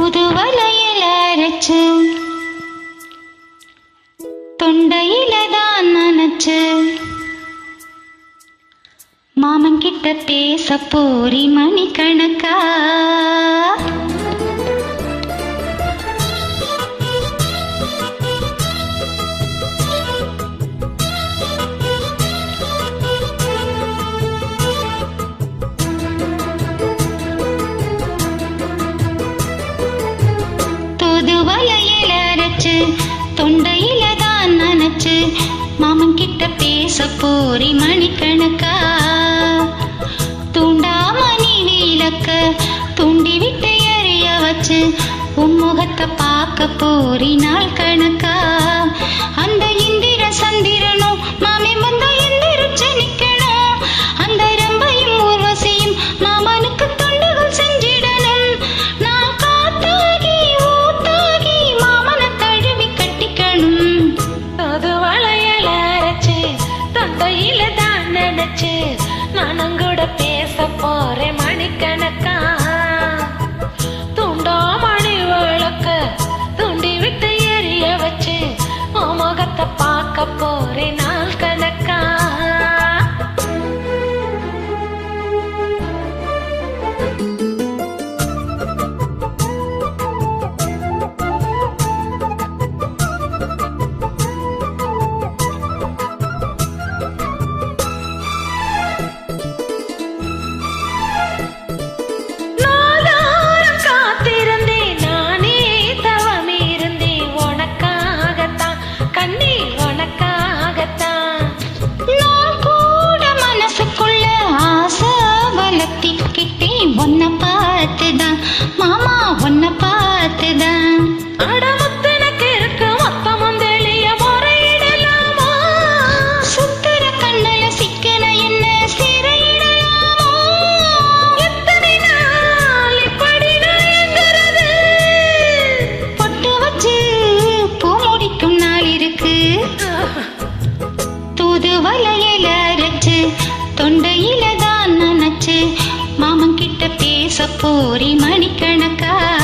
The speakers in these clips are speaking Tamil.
தூதுவலையில் அரைச்சு தொண்டையில தான் நினைச்சு மாமன் கிட்ட பேச போரி மணி கணக்கா? என்கிட்ட பேச போறி மணிக்கணக்கா? தூண்டாம நீ நீலக்க தூண்டி விட்டு எறிய வச்சு உன்முகத்தை பார்க்க போறி நாள் கணக்கா? அந்த இந்திர சந்திரனும் மாமி முந்தைய வச்சு நானும் கூட பேச போறேன் மணிக்கணக்கா. துண்டோ மணி விளக்க துண்டி விட்டு எரிய வச்சு முகத்தை பார்க்க போறேன். வருஷ பூரி மணிக்கணக்கா?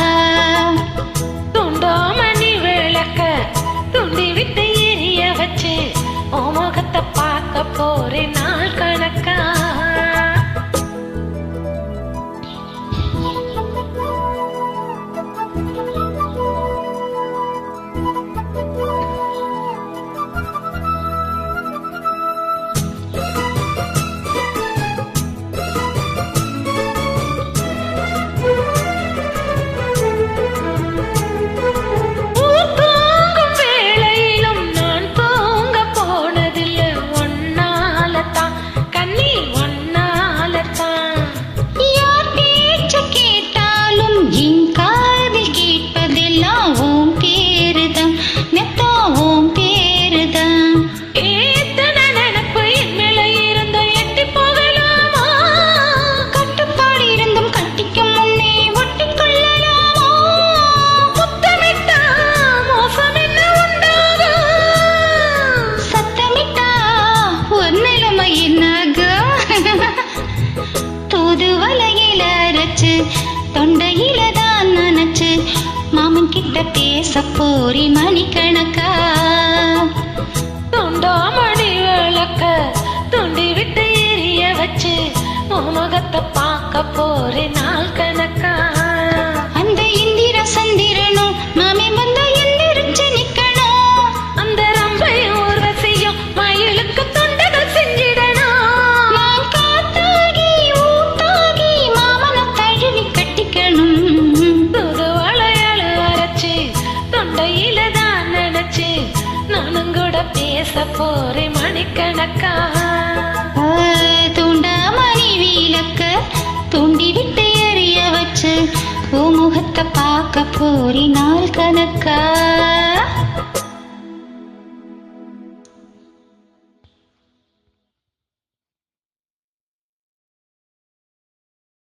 கிட்ட பேச போரி மணிக்கணக்கா? துண்டா மணி விளக்க துண்டி விட்டு எரிய வச்சு உன் முகத்தை பார்க்க விளக்கா? துண்ட மனைவி இலக்க துண்டி விட்டு எறிய வச்சு உன் முகத்தை பார்க்க போறினால் கணக்கா?